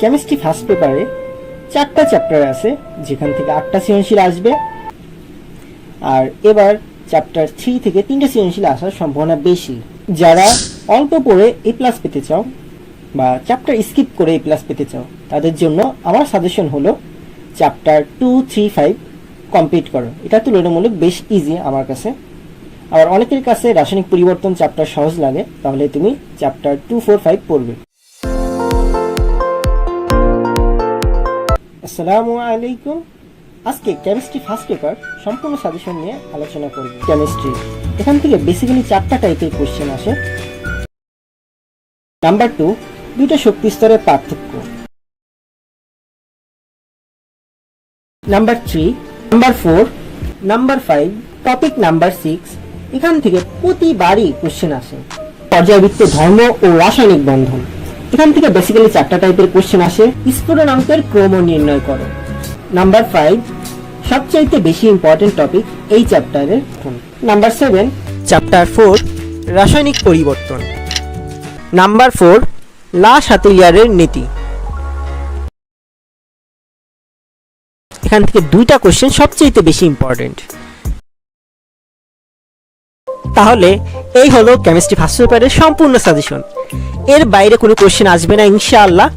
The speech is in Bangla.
কেমিস্ট্রি ফার্স্ট পেপারে চারটা চ্যাপ্টার আছে, যেখান থেকে আটটা সৃজনশীল আসবে। আর এবার চ্যাপ্টার থ্রি থেকে তিনটা সৃজনশীল আসার সম্ভাবনা বেশি। যারা অল্প পড়ে এ প্লাস পেতে চাও বা চ্যাপ্টার স্কিপ করে এ প্লাস পেতে চাও, তাদের জন্য আমার সাজেশন হলো chapter two three five complete করো। এটা তুলনামূলক বেশ ইজি আমার কাছে। আবার অনেকের কাছে রাসায়নিক পরিবর্তন চ্যাপ্টার সহজ লাগে, তাহলে তুমি চ্যাপ্টার টু ফোর ফাইভ পড়বে। আসসালামু আলাইকুম। আজকে কেমিস্ট্রি ফার্স্ট পেপার সম্পূর্ণ সাজেশন নিয়ে আলোচনা করব। কেমিস্ট্রি এখান থেকে বেসিক্যালি চারটা টাইপের কোশ্চেন আসে। নাম্বার টু দুইটা শক্তি স্তরের পার্থক্য। Number three number four number five topic number six এখান থেকে প্রতিবারই কোশ্চেন আসে। পর্যায়বৃত্ত ধর্ম ও রাসায়নিক বন্ধন। এখান থেকে বেসিক্যালি চারটা টাইপের কোশ্চেন আসে। স্ফুটনাঙ্কের ক্রম নির্ণয় করো। নাম্বার ফাইভ সবচাইতে বেশি ইম্পর্টেন্ট টপিক এই চ্যাপ্টারের নাম্বার সেভেন চ্যাপ্টার ফোর রাসায়নিক পরিবর্তন। নাম্বার ফোর লা সাতিলিয়ারের নীতি। এখান থেকে দুইটা কোশ্চেন সবচেয়ে বেশি ইম্পর্টেন্ট তাহলে এই হলো কেমিস্ট্রি ফার্স্ট পেপারের সম্পূর্ণ সাজেশন এর বাইরে কোনো কোশ্চেন আসবে না ইনশাআল্লাহ।